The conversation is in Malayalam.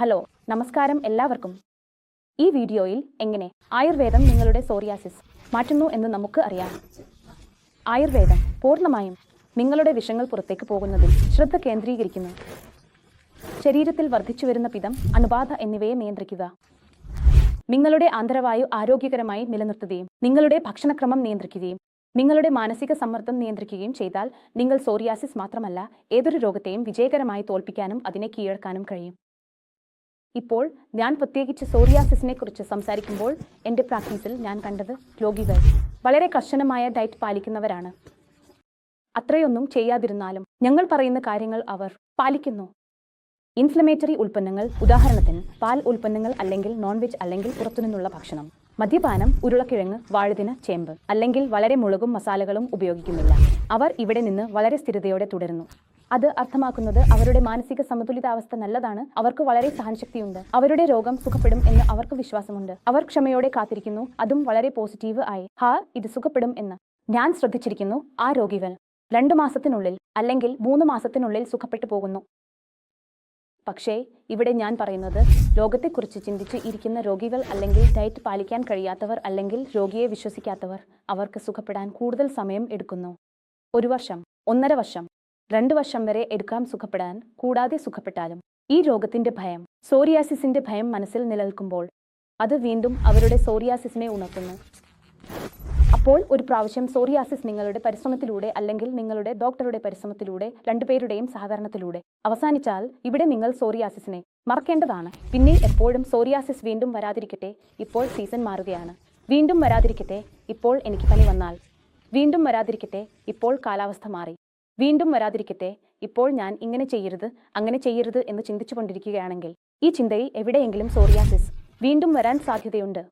ഹലോ നമസ്കാരം എല്ലാവർക്കും. ഈ വീഡിയോയിൽ എങ്ങനെ ആയുർവേദം നിങ്ങളുടെ സോറിയാസിസ് മാറ്റുന്നു എന്ന് നമുക്ക് അറിയാം. ആയുർവേദം പൂർണമായും നിങ്ങളുടെ വിഷങ്ങൾ പുറത്തേക്ക് പോകുന്നതിൽ ശ്രദ്ധ കേന്ദ്രീകരിക്കുന്നു. ശരീരത്തിൽ വർദ്ധിച്ചു വരുന്ന പിതം അണുബാധ എന്നിവയെ നിയന്ത്രിക്കുക. നിങ്ങളുടെ ആന്തരവായു ആരോഗ്യകരമായി നിലനിർത്തുകയും നിങ്ങളുടെ ഭക്ഷണക്രമം നിയന്ത്രിക്കുകയും നിങ്ങളുടെ മാനസിക സമ്മർദ്ദം നിയന്ത്രിക്കുകയും ചെയ്താൽ നിങ്ങൾ സോറിയാസിസ് മാത്രമല്ല ഏതൊരു രോഗത്തെയും വിജയകരമായി തോൽപ്പിക്കാനും അതിനെ കീഴടക്കാനും കഴിയും. ഇപ്പോൾ ഞാൻ പ്രത്യേകിച്ച് സോറിയാസിസിനെ കുറിച്ച് സംസാരിക്കുമ്പോൾ എന്റെ പ്രാക്ടീസിൽ ഞാൻ കണ്ടത് രോഗികൾ. വളരെ കർശനമായ ഡയറ്റ് പാലിക്കുന്നവരാണ്. അത്രയൊന്നും ചെയ്യാതിരുന്നാലും ഞങ്ങൾ പറയുന്ന കാര്യങ്ങൾ അവർ പാലിക്കുന്നു. ഇൻഫ്ലമേറ്ററി ഉൽപ്പന്നങ്ങൾ ഉദാഹരണത്തിന് പാൽ ഉൽപ്പന്നങ്ങൾ അല്ലെങ്കിൽ നോൺ വെജ് അല്ലെങ്കിൽ പുറത്തുനിന്നുള്ള ഭക്ഷണം മദ്യപാനം ഉരുളക്കിഴങ്ങ് വാഴുതിന് ചേമ്പ് അല്ലെങ്കിൽ വളരെ മുളകും മസാലകളും ഉപയോഗിക്കുന്നില്ല. അവർ ഇവിടെ നിന്ന് വളരെ സ്ഥിരതയോടെ തുടരുന്നു. അത് അർത്ഥമാക്കുന്നത് അവരുടെ മാനസിക സമതുലിതാവസ്ഥ നല്ലതാണ്. അവർക്ക് വളരെ സഹനശക്തിയുണ്ട്. അവരുടെ രോഗം സുഖപ്പെടും എന്ന് അവർക്ക് വിശ്വാസമുണ്ട്. അവർ ക്ഷമയോടെ കാത്തിരിക്കുന്നു. അതും വളരെ പോസിറ്റീവ് ആയി. ഹാ ഇത് സുഖപ്പെടും എന്ന്. ഞാൻ ശ്രദ്ധിച്ചിരിക്കുന്നു. ആ രോഗികൾ രണ്ടു മാസത്തിനുള്ളിൽ അല്ലെങ്കിൽ മൂന്ന് മാസത്തിനുള്ളിൽ സുഖപ്പെട്ടു പോകുന്നു. പക്ഷേ ഇവിടെ ഞാൻ പറയുന്നത് രോഗത്തെക്കുറിച്ച് ചിന്തിച്ച് ഇരിക്കുന്ന രോഗികൾ അല്ലെങ്കിൽ ഡയറ്റ് പാലിക്കാൻ കഴിയാത്തവർ അല്ലെങ്കിൽ രോഗിയെ വിശ്വസിക്കാത്തവർ അവർക്ക് സുഖപ്പെടാൻ കൂടുതൽ സമയം എടുക്കുന്നു. ഒരു വർഷം ഒന്നര വർഷം രണ്ട് വർഷം വരെ എടുക്കാം സുഖപ്പെടാൻ കൂടാതെ സുഖപ്പെട്ടാലും. ഈ രോഗത്തിന്റെ ഭയം സോറിയാസിസിന്റെ ഭയം മനസ്സിൽ നിലനിൽക്കുമ്പോൾ അത് വീണ്ടും അവരുടെ സോറിയാസിസിനെ ഉണർത്തുന്നു. അപ്പോൾ ഒരു പ്രാവശ്യം സോറിയാസിസ് നിങ്ങളുടെ പരിശ്രമത്തിലൂടെ അല്ലെങ്കിൽ നിങ്ങളുടെ ഡോക്ടറുടെ പരിശ്രമത്തിലൂടെ രണ്ടുപേരുടെയും സഹകരണത്തിലൂടെ അവസാനിച്ചാൽ ഇവിടെ നിങ്ങൾ സോറിയാസിസിനെ മറക്കേണ്ടതാണ്. പിന്നെ എപ്പോഴും സോറിയാസിസ് വീണ്ടും വരാതിരിക്കട്ടെ ഇപ്പോൾ സീസൺ മാറുകയാണ്. വീണ്ടും വരാതിരിക്കട്ടെ ഇപ്പോൾ എനിക്ക് പനി വന്നാൽ. വീണ്ടും വരാതിരിക്കട്ടെ ഇപ്പോൾ കാലാവസ്ഥ മാറി. വീണ്ടും വരാതിരിക്കട്ടെ. ഇപ്പോൾ ഞാൻ ഇങ്ങനെ ചെയ്യരുത് അങ്ങനെ ചെയ്യരുത് എന്ന് ചിന്തിച്ചുകൊണ്ടിരിക്കുകയാണെങ്കിൽ ഈ ചിന്തയിൽ എവിടെയെങ്കിലും സോറിയാസിസ്. വീണ്ടും വരാൻ സാധ്യതയുണ്ട്.